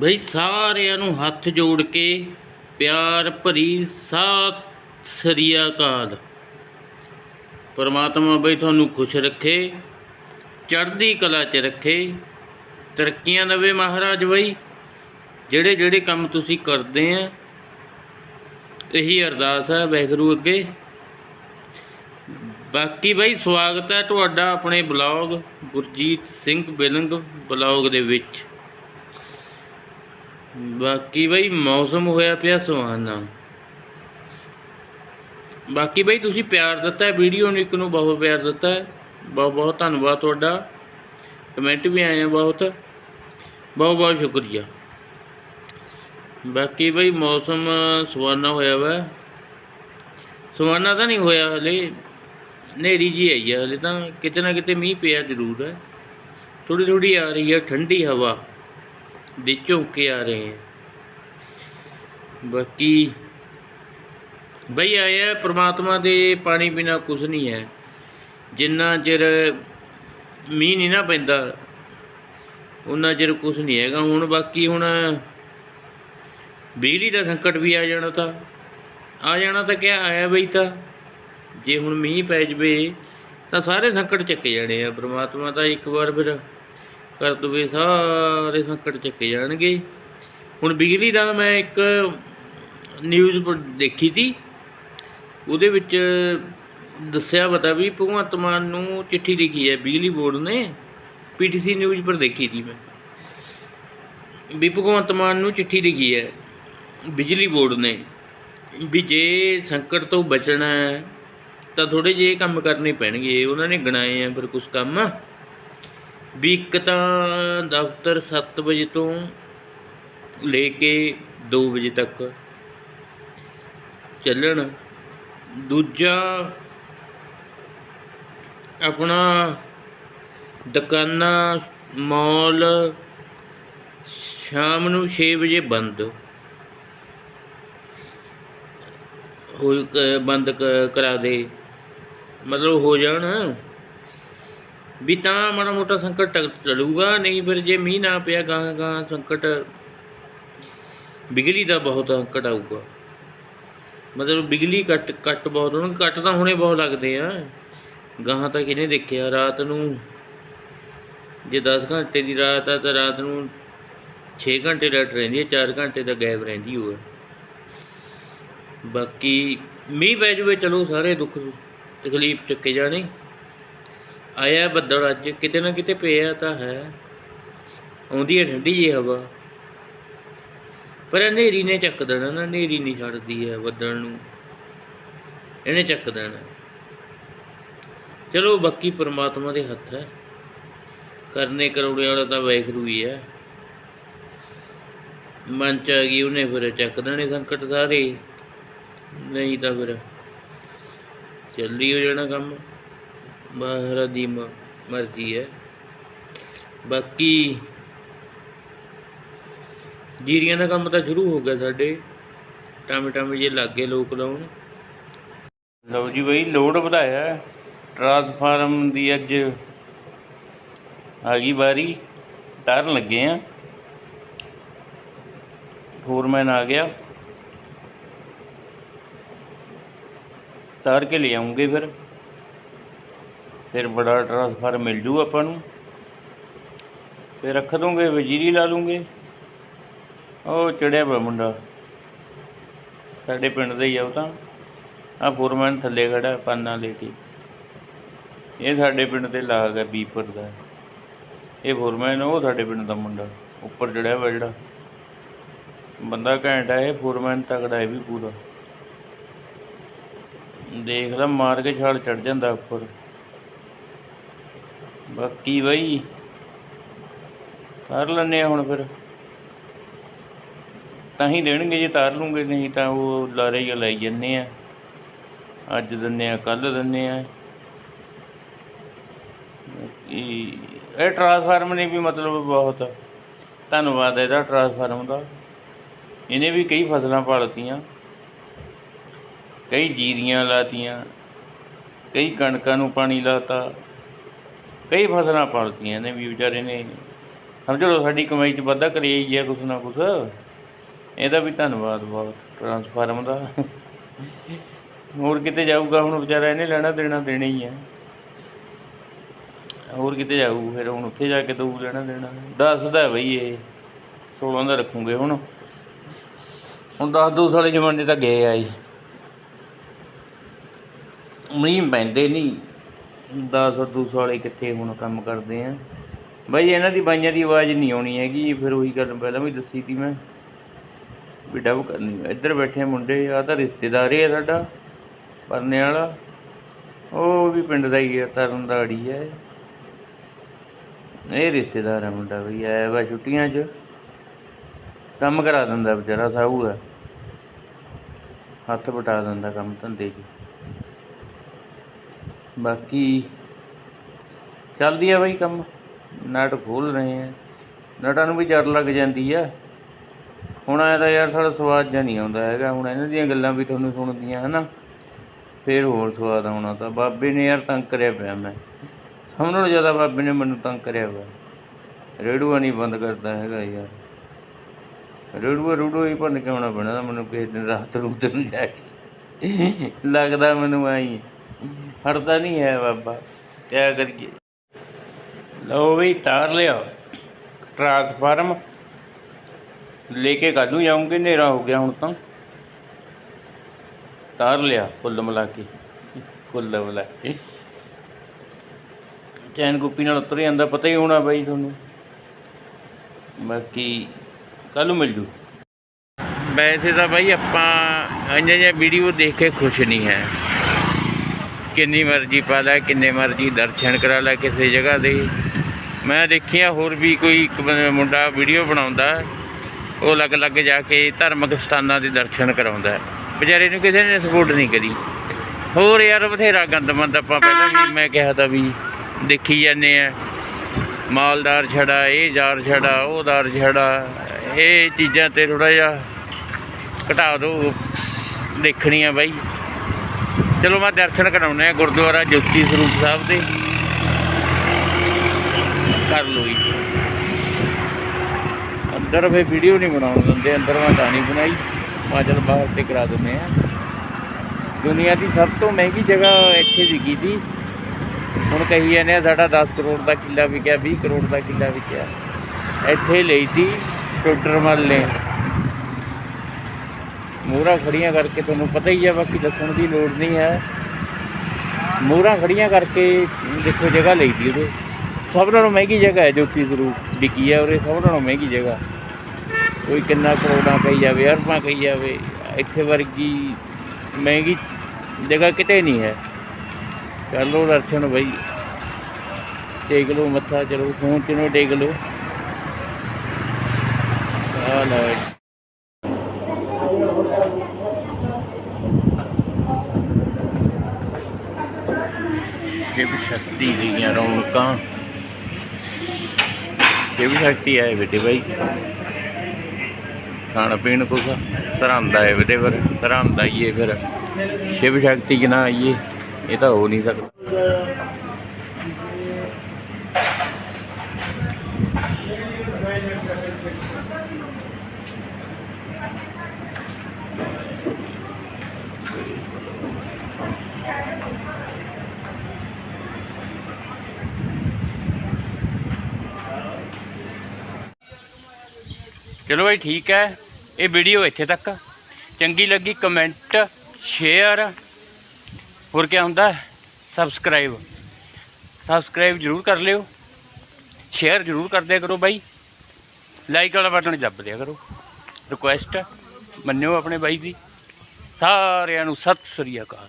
ਬਈ ਸਾਰਿਆਂ ਨੂੰ ਹੱਥ ਜੋੜ ਕੇ ਪਿਆਰ ਭਰੀ ਸਤਿ ਸ੍ਰੀ ਅਕਾਲ। ਪਰਮਾਤਮਾ ਬਈ ਤੁਹਾਨੂੰ ਖੁਸ਼ ਰੱਖੇ, ਚੜ੍ਹਦੀ ਕਲਾ 'ਚ ਰੱਖੇ। ਤਰੱਕੀਆਂ ਦੇਵੇ ਮਹਾਰਾਜ ਬਈ। ਜਿਹੜੇ ਜਿਹੜੇ ਕੰਮ ਤੁਸੀਂ ਕਰਦੇ ਆ, ਇਹੀ ਅਰਦਾਸ ਹੈ ਵਾਹਿਗੁਰੂ ਅੱਗੇ। ਬਾਕੀ ਬਈ ਸਵਾਗਤ ਹੈ ਤੁਹਾਡਾ ਆਪਣੇ ਬਲੌਗ ਗੁਰਜੀਤ ਸਿੰਘ ਬਿਲੰਗ ਬਲੌਗ ਦੇ ਵਿੱਚ। ਬਾਕੀ ਬਈ ਮੌਸਮ ਹੋਇਆ ਪਿਆ ਸੁਹਾਨਾ। ਬਾਕੀ ਬਈ ਤੁਸੀਂ ਪਿਆਰ ਦਿੱਤਾ, ਵੀਡੀਓ ਨੂੰ ਇੱਕ ਨੂੰ ਬਹੁਤ ਪਿਆਰ ਦਿੱਤਾ। ਬਹੁਤ ਬਹੁਤ ਧੰਨਵਾਦ ਤੁਹਾਡਾ। ਕਮੈਂਟ ਵੀ ਆਏ ਆ ਬਹੁਤ। ਬਹੁਤ ਬਹੁਤ ਸ਼ੁਕਰੀਆ। ਬਾਕੀ ਬਈ ਮੌਸਮ ਸੁਹਾਨਾ ਹੋਇਆ ਵਾ। ਸੁਹਾਨਾ ਤਾਂ ਨਹੀਂ ਹੋਇਆ ਹਲੇ। ਹਨੇਰੀ ਜੀ ਆਈ ਹੈ ਹਲੇ ਤਾਂ। ਕਿਤੇ ਨਾ ਕਿਤੇ ਮੀਂਹ ਪਿਆ ਜ਼ਰੂਰ ਹੈ। ਥੋੜੀ ਥੋੜੀ ਆ ਰਹੀ ਹੈ ਠੰਡੀ ਹਵਾ। ਦੇ ਝੋਂਕੇ ਆ ਰਹੇ। ਹੈ ਬਾਕੀ ਬਈ ਆਇਆ ਪ੍ਰਮਾਤਮਾ ਦੇ ਪਾਣੀ ਬਿਨਾ ਕੁਝ ਨਹੀਂ ਹੈ। ਜਿੰਨਾ ਚਿਰ ਮੀਂਹ ਨਹੀਂ ਨਾ ਪੈਂਦਾ ਉਹਨਾਂ ਚਿਰ ਕੁਝ ਨਹੀਂ ਹੈਗਾ। ਹੁਣ ਬਾਕੀ ਹੁਣ ਬਿਜਲੀ ਦਾ ਸੰਕਟ ਵੀ ਆ ਜਾਣਾ ਤਾਂ। ਆ ਜਾਣਾ ਤਾਂ ਕਿਆ, ਆਇਆ ਬਈ ਤਾਂ। ਜੇ ਹੁਣ ਮੀਂਹ ਪੈ ਜਵੇ, ਤਾਂ ਸਾਰੇ ਸੰਕਟ ਚੱਕੇ ਜਾਣੇ ਆ। ਪ੍ਰਮਾਤਮਾ ਤਾਂ ਇੱਕ ਵਾਰ ਫਿਰ ਕਰ ਦਵੇ ਸਾਰੇ ਸੰਕਟ ਚੱਕੇ ਜਾਣਗੇ। ਹੁਣ ਬਿਜਲੀ ਦਾ ਮੈਂ ਇੱਕ ਨਿਊਜ਼ ਦੇਖੀ ਤੀ। ਉਹਦੇ ਵਿੱਚ ਦੱਸਿਆ ਪਤਾ ਵੀ ਭਗਵੰਤ ਮਾਨ ਨੂੰ ਚਿੱਠੀ ਲਿਖੀ ਹੈ ਬਿਜਲੀ ਬੋਰਡ ਨੇ ਪੀਟੀਸੀ ਨਿਊਜ਼ ਪਰ ਦੇਖੀ ਤੀ ਮੈਂ। ਵੀ ਭਗਵੰਤ ਮਾਨ ਨੂੰ ਚਿੱਠੀ ਲਿਖੀ ਹੈ ਬਿਜਲੀ ਬੋਰਡ ਨੇ, ਵੀ ਜੇ ਸੰਕਟ ਤੋਂ ਬਚਣਾ ਹੈ ਤਾਂ ਥੋੜੇ ਜਿਹੇ ਕੰਮ ਕਰਨੇ ਪੈਣਗੇ, ਉਹਨਾਂ ਨੇ ਗਣਾਏ ਆ ਫਿਰ ਕੁਝ ਕੰਮ। ਵੀ ਇੱਕ ਤਾਂ ਦਫ਼ਤਰ 7 ਵਜੇ ਤੋਂ ਲੈ ਕੇ 2 ਵਜੇ ਤੱਕ ਚੱਲਣ। ਦੂਜਾ ਆਪਣਾ ਦੁਕਾਨਾਂ, ਮਾਲ ਸ਼ਾਮ ਨੂੰ 6 ਵਜੇ ਬੰਦ। ਹੋ ਕ- ਬੰਦ ਕ- ਕਰਾ ਦੇ। ਮਤਲਬ ਹੋ ਜਾਣ। ਵੀ ਤਾਂ ਮਾੜਾ ਮੋਟਾ ਸੰਕਟ ਟਲੂਗਾ, ਨਹੀਂ ਫਿਰ ਜੇ ਮੀਂਹ ਨਾ ਪਿਆ ਗਾਂ ਗਾਂ ਸੰਕਟ ਬਿਜਲੀ ਦਾ ਬਹੁਤ ਸੰਕਟ ਆਊਗਾ। ਮਤਲਬ ਬਿਜਲੀ ਕੱਟ ਕੱਟ ਬਹੁਤ, ਉਹਨਾਂ ਕੱਟ ਤਾਂ ਹੁਣੇ ਬਹੁਤ ਲੱਗਦੇ ਆ। ਗਾਹਾਂ ਤਾਂ ਕਿਹਨੇ ਦੇਖਿਆ? ਰਾਤ ਨੂੰ ਜੇ 10 ਘੰਟੇ ਦੀ ਰਾਤ ਆ ਤਾਂ ਰਾਤ ਨੂੰ 6 ਘੰਟੇ ਲਾਈਟ ਰਹਿੰਦੀ ਹੈ 4 ਘੰਟੇ ਤਾਂ ਗੈਪ ਰਹਿੰਦੀ ਹੋਵੇ ਬਾਕੀ ਮੀਂਹ ਪੈ ਜਾਵੇ, ਚਲੋ ਸਾਰੇ ਦੁੱਖ ਤਕਲੀਫ ਚੱਕੇ ਜਾਣੇ। ਆਇਆ ਬੱਦਲ ਅੱਜ, ਕਿਤੇ ਨਾ ਕਿਤੇ ਪਿਆ ਤਾਂ ਹੈ। ਆਉਂਦੀ ਹੈ ਠੰਡੀ ਜੀ ਹਵਾ। ਪਰ ਹਨੇਰੀ ਨੇ ਚੱਕ ਦੇਣਾ ਨਾ, ਹਨੇਰੀ ਨਹੀਂ ਛੱਡਦੀ ਹੈ ਬੱਦਲ ਨੂੰ। ਇਹਨੇ ਚੱਕ ਦੇਣਾ। ਚਲੋ, ਬਾਕੀ ਪਰਮਾਤਮਾ ਦੇ ਹੱਥ ਹੈ। ਕਰਨੇ ਕਰੋੜੇ ਵਾਲਾ ਤਾਂ ਵਾਹਿਗੁਰੂ ਹੀ ਹੈ। ਮਨ ਚ ਆ ਗਈ, ਉਹਨੇ ਫਿਰ ਚੱਕ ਦੇਣੇ ਸੰਕਟ ਸਾਰੇ। ਨਹੀਂ ਤਾਂ ਫਿਰ ਚੱਲੀ ਹੋ ਜਾਣਾ ਕੰਮ। ਬਾਹਰ ਦੀ ਮ- ਮਰਜ਼ੀ ਹੈ। ਬਾਕੀ ਜੀਰੀਆਂ ਦਾ ਕੰਮ ਤਾਂ ਸ਼ੁਰੂ ਹੋ ਗਿਆ ਸਾਡੇ। ਟਾਮੇ ਟਾਮੇ ਜੇ ਲੱਗੇ ਲੋਕ ਲਾਉਣ। ਲਓ ਜੀ ਬਈ, ਲੋਡ ਵਧਾਇਆ ਟਰਾਂਸਫਾਰਮ ਦੀ ਅੱਜ ਆ ਗਈ ਵਾਰੀ। ਤਾਰਨ ਲੱਗੇ ਆ। ਫੋਰਮੈਨ ਆ ਗਿਆ। ਤਾਰ ਕੇ ਲੈ ਆਉਂਗੇ ਫਿਰ। ਫਿਰ ਬੜਾ ਟਰਾਂਸਫਾਰਮ ਮਿਲ ਜੂ ਆਪਾਂ ਨੂੰ। ਫਿਰ ਰੱਖ ਦੂੰਗੇ, ਵਜੀਰੀ ਲਾ ਲੂੰਗੇ। ਉਹ ਚੜਿਆ ਪਿਆ ਮੁੰਡਾ। ਸਾਡੇ ਪਿੰਡ ਦਾ ਹੀ ਆ ਉਹ ਤਾਂ। ਆ ਫੋਰਮੈਨ ਥੱਲੇ ਖੜਾ, ਪਾਨਾ ਲੈ ਕੇ। ਇਹ ਸਾਡੇ ਪਿੰਡ ਤੇ ਲਾਗ ਹੈ ਬੀਪਰ ਦਾ। ਇਹ ਫੋਰਮੈਨ ਉਹ ਸਾਡੇ ਪਿੰਡ ਦਾ ਮੁੰਡਾ। ਉੱਪਰ ਚੜਿਆ ਵਾ ਜਿਹੜਾ। ਬੰਦਾ ਘੈਂਟ ਹੈ ਇਹ ਫੋਰਮੈਨ ਤਕੜਾ ਹੈ ਵੀ ਪੂਰਾ। ਦੇਖਦਾ ਮਾਰ ਕੇ ਛਾਲ ਚੜ ਜਾਂਦਾ ਉੱਪਰ। ਬਾਕੀ ਬਈ, ਕਰ ਲੈਨੇ ਆ ਹੁਣ ਫਿਰ। ਤਾਂ ਹੀ ਦੇਣਗੇ ਜੇ ਤਾਰ ਲੂੰਗੇ, ਨਹੀਂ ਤਾਂ ਉਹ ਲਾਰੇ ਹੀ ਲਾਈ ਜੰਨੇ ਆ। ਅੱਜ ਦਿੰਨੇ ਆ ਕੱਲ ਦਿੰਨੇ ਆ। ਇਹ ਇਹ ਟਰਾਂਸਫਾਰਮ ਨੇ ਵੀ ਮਤਲਬ ਬਹੁਤ। ਧੰਨਵਾਦ ਇਹਦਾ ਟਰਾਂਸਫਾਰਮ ਦਾ। ਇਹਨੇ ਵੀ ਕਈ ਫਸਲਾਂ ਪਾਲਤੀਆਂ, ਕਈ ਜੀਰੀਆਂ ਲਾਤੀਆਂ, ਕਈ ਕਣਕਾਂ ਨੂੰ ਪਾਣੀ ਲਾਤਾ। ਕਈ ਫਸਲਾਂ ਪਾਲਤੀਆਂ ਨੇ ਵੀ ਵਿਚਾਰੇ ਨੇ। ਸਮਝ ਲਓ ਸਾਡੀ ਕਮਾਈ 'ਚ ਵਾਧਾ ਕਰਿਆ ਹੀ ਹੈ ਕੁਛ ਨਾ ਕੁਛ। ਇਹਦਾ ਵੀ ਧੰਨਵਾਦ ਬਹੁਤ ਟਰਾਂਸਫਾਰਮ ਦਾ। ਹੋਰ ਕਿਤੇ ਜਾਊਗਾ, ਹੁਣ ਵਿਚਾਰਾ ਇਹਨੇ ਲੈਣਾ ਦੇਣਾ ਦੇਣਾ ਹੀ ਹੈ। ਹੋਰ ਕਿਤੇ ਜਾਊ, ਫਿਰ ਹੁਣ ਉੱਥੇ ਜਾ ਕੇ ਦਊ ਲੈਣਾ ਦੇਣਾ। ਦੱਸਦਾ ਬਈ ਇਹ 16 ਦਾ ਰੱਖੂਗੇ ਹੁਣ। ਹੁਣ 10 ਦੋ ਸਾਲੇ ਜਮਾਨੇ ਤਾਂ ਗਏ ਆ ਜੀ ਮੀਂਹ ਪੈਂਦੇ ਨਹੀਂ 10 ਦੋ ਵਾਲੇ ਕਿੱਥੇ ਹੁਣ ਕੰਮ ਕਰਦੇ ਆ। ਬਾਈ ਇਹਨਾਂ ਦੀ ਬਾਈਆਂ ਦੀ ਆਵਾਜ਼ ਨਹੀਂ ਆਉਣੀ ਹੈਗੀ, ਫਿਰ ਉਹੀ ਗੱਲ ਪਹਿਲਾਂ ਵੀ ਦੱਸੀ ਤੀ ਮੈਂ। ਵੀ ਡਬ ਕਰਨੀ ਇੱਧਰ ਬੈਠੇ ਮੁੰਡੇ ਆ ਤਾਂ ਰਿਸ਼ਤੇਦਾਰ ਹੀ ਆ ਸਾਡਾ, ਪਰਨੇ ਵਾਲਾ। ਉਹ ਵੀ ਪਿੰਡ ਦਾ ਹੀ ਆ, ਤਰਨ ਦਾ ਅੜੀ ਹੈ ਇਹ ਰਿਸ਼ਤੇਦਾਰ ਆ ਮੁੰਡਾ ਵੀ ਆਇਆ ਵਾ ਛੁੱਟੀਆਂ 'ਚ। ਕੰਮ ਕਰਾ ਦਿੰਦਾ ਵਿਚਾਰਾ, ਸਾਊ ਆ। ਹੱਥ ਬਟਾ ਦਿੰਦਾ ਕੰਮ ਧੰਦੇ 'ਚ। ਬਾਕੀ ਚੱਲਦੀ ਆ ਬਾਈ ਕੰਮ। ਨਟ ਖੋਲ ਰਹੇ ਆ। ਨਟਾਂ ਨੂੰ ਵੀ ਜਰ ਲੱਗ ਜਾਂਦੀ ਆ। ਹੁਣ ਆਇਆ ਤਾਂ ਯਾਰ ਸਾਡਾ ਸਵਾਦ ਜਾਂ ਨਹੀਂ ਆਉਂਦਾ ਹੈਗਾ। ਹੁਣ ਇਹਨਾਂ ਦੀਆਂ ਗੱਲਾਂ ਵੀ ਤੁਹਾਨੂੰ ਸੁਣਦੀਆਂ, ਹਨਾ? ਫੇਰ ਹੋਰ ਸਵਾਦ ਆਉਣਾ ਤਾਂ। ਬਾਬੇ ਨੇ ਯਾਰ ਤੰਗ ਕਰਿਆ ਪਿਆ ਮੈਂ। ਸਭ ਨਾਲੋਂ ਜ਼ਿਆਦਾ ਬਾਬੇ ਨੇ ਮੈਨੂੰ ਤੰਗ ਕਰਿਆ ਪਿਆ। ਰੇੜੂਆ ਨਹੀਂ ਬੰਦ ਕਰਦਾ ਹੈਗਾ ਯਾਰ। ਰੇੜੂਆ ਰੂੜੂਆ ਹੀ ਭੰਨ ਕੇ ਆਉਣਾ ਪੈਣਾ ਮੈਨੂੰ ਕਿਸੇ ਦਿਨ ਰਾਤ ਨੂੰ ਨੂੰ ਜਾ ਕੇ। ਲੱਗਦਾ ਮੈਨੂੰ ਆਈ ਹਟਦਾ ਨਹੀਂ ਹੈ ਬਾਬਾ, ਕਿਆ ਕਰੀਏ। ਲਓ ਵੀ ਤਾਰ ਲਿਆ ਟਰਾਂਸਫਾਰਮ ਲੈ ਕੇ ਕੱਲ੍ਹ ਨੂੰ ਜਾਉਂਗੇ ਹਨੇਰਾ ਹੋ ਗਿਆ ਹੁਣ ਤਾਂ। ਤਾਰ ਲਿਆ ਕੁੱਲ ਮਿਲਾ ਕੇ ਕੁੱਲ ਮਿਲਾ ਕੇ। ਚੈਨ ਗੁੱਪੀ ਨਾਲ ਉਤਰ ਜਾਂਦਾ, ਪਤਾ ਹੀ ਹੋਣਾ ਬਾਈ ਤੁਹਾਨੂੰ। ਬਾਕੀ ਕੱਲ੍ਹ ਨੂੰ ਮਿਲ ਜੂ। ਵੈਸੇ ਤਾਂ ਬਾਈ ਆਪਾਂ ਇੰਨੇ ਜਿਹਾ ਵੀਡੀਓ ਦੇਖ ਕੇ ਖੁਸ਼ ਨਹੀਂ ਹੈ। ਕਿੰਨੀ ਮਰਜ਼ੀ ਪਾ ਲੈ, ਕਿੰਨੇ ਮਰਜ਼ੀ ਦਰਸ਼ਨ ਕਰਾ ਲੈ ਕਿਸੇ ਜਗ੍ਹਾ ਦੇ। ਮੈਂ ਦੇਖਿਆ ਹੋਰ ਵੀ ਕੋਈ ਇੱਕ ਮੁੰਡਾ ਵੀਡੀਓ ਬਣਾਉਂਦਾ, ਉਹ ਅਲੱਗ-ਅਲੱਗ ਜਾ ਕੇ ਧਾਰਮਿਕ ਸਥਾਨਾਂ ਦੇ ਦਰਸ਼ਨ ਕਰਾਉਂਦਾ। ਵਿਚਾਰੇ ਨੂੰ ਕਿਸੇ ਨੇ ਸਪੋਰਟ ਨਹੀਂ ਕਰੀ। ਹੋਰ ਯਾਰ, ਬਥੇਰਾ ਗੰਦਮੰਦ ਆਪਾਂ ਪਹਿਲਾਂ ਵੀ ਮੈਂ ਕਿਹਾ ਤਾਂ ਵੀ ਦੇਖੀ ਜਾਂਦੇ ਆ। ਮਾਲਦਾਰ ਛੜਾ, ਇਹ ਜ਼ਾਰ ਛੜਾ, ਉਹ ਦਾਰ ਛੜਾ, ਇਹ ਚੀਜ਼ਾਂ ਤੇ ਥੋੜਾ ਜਿਹਾ ਘਟਾ ਦਿਓ ਦੇਖਣੀਆਂ ਬਾਈ। ਚਲੋ ਮੈਂ ਦਰਸ਼ਨ ਕਰਾਉਣੇ ਆ ਗੁਰਦੁਆਰਾ ਜੋਤੀ ਸਰੂਪ ਸਾਹਿਬ ਦੇ। ਕਰ ਲਓ ਜੀ। ਅੰਦਰ ਫੇ ਵੀਡੀਓ ਨਹੀਂ ਬਣਾਉਣ ਦਿੰਦੇ, ਅੰਦਰ ਮੈਂ ਤਾਂ ਨਹੀਂ ਬਣਾਈ। ਮੈਂ ਚਲ ਬਾਹਰ ਤੇ ਕਰਾ ਦਿੰਦੇ ਆ। ਦੁਨੀਆ ਦੀ ਸਭ ਤੋਂ ਮਹਿੰਗੀ ਜਗ੍ਹਾ ਇੱਥੇ ਵਿਕੀ ਤੀ ਹੁਣ ਕਹੀ ਜਾਂਦੇ ਆ, ਸਾਡਾ 10 ਕਰੋੜ ਦਾ ਕਿੱਲਾ ਵਿਕਿਆ 20 ਕਰੋੜ ਦਾ ਕਿੱਲਾ ਵਿਕਿਆ। ਇੱਥੇ ਲਈ ਸੀ ਟੋਟਰ ਮੱਲ ਨੇ। ਮੋਹਰਾਂ ਖੜੀਆਂ ਕਰਕੇ ਤੁਹਾਨੂੰ ਪਤਾ ਹੀ ਹੈ ਬਾਕੀ ਦੱਸਣ ਦੀ ਲੋੜ ਨਹੀਂ ਹੈ। ਮੋਹਰਾਂ ਖੜੀਆਂ ਕਰਕੇ ਦੇਖੋ ਜਗ੍ਹਾ ਲਈ ਦੀ ਉਹਦੇ। ਸਭ ਨਾਲੋਂ ਮਹਿੰਗੀ ਜਗ੍ਹਾ ਹੈ ਜੋ ਕਿ ਸਰੂਪ ਵਿਕੀ ਹੈ ਉਰੇ, ਸਭ ਨਾਲੋਂ ਮਹਿੰਗੀ ਜਗ੍ਹਾ। ਕੋਈ ਕਿੰਨਾ ਕਰੋੜਾਂ ਕਹੀ ਜਾਵੇ, ਅਰਬਾਂ ਕਹੀ ਜਾਵੇ, ਇੱਥੇ ਵਰਗੀ ਮਹਿੰਗੀ ਜਗ੍ਹਾ ਕਿਤੇ ਨਹੀਂ ਹੈ। ਕਰ ਲਓ ਦਰਸ਼ਨ ਬਈ। ਟੇਕ ਲਓ ਮੱਥਾ, ਚਲੋ ਫੋਨ ਚਨੋ ਟੇਕ ਲਓ। ਆ ਲਓ ਸ਼ਿਵ ਸ਼ਕਤੀ ਦੀਆਂ ਰੌਣਕਾਂ। ਸ਼ਿਵ ਸ਼ਕਤੀ ਆਏ ਬੇਟੇ ਭਾਈ ਖਾਣ ਪੀਣ ਕੁਛ ਸਰਹੰਦ ਆਏ ਬੇਟੇ ਫਿਰ, ਸਰਹੰਦ ਆਈਏ ਫਿਰ। ਸ਼ਿਵ ਸ਼ਕਤੀ ਕਿ ਨਾ ਆਈਏ, ਇਹ ਤਾਂ ਹੋ ਨਹੀਂ ਸਕਦਾ। ਚਲੋ ਭਾਈ ਠੀਕ ਹੈ, ਇਹ ਵੀਡੀਓ ਇੱਥੇ ਤੱਕ। ਚੰਗੀ ਲੱਗੀ ਕਮੈਂਟ ਸ਼ੇਅਰ ਹੋਰ ਕੀ ਹੁੰਦਾ? ਸਬਸਕ੍ਰਾਈਬ ਸਬਸਕ੍ਰਾਈਬ ਜ਼ਰੂਰ ਕਰ ਲਿਓ। ਸ਼ੇਅਰ ਜ਼ਰੂਰ ਕਰਦਿਆ ਕਰੋ ਬਾਈ। ਲਾਈਕ ਵਾਲਾ ਬਟਨ ਦੱਬ ਦਿਆ ਕਰੋ। ਰਿਕੁਐਸਟ ਮੰਨਿਓ ਆਪਣੇ ਬਾਈ ਦੀ ਸਾਰਿਆਂ ਨੂੰ ਸਤਿ ਸ੍ਰੀ ਅਕਾਲ।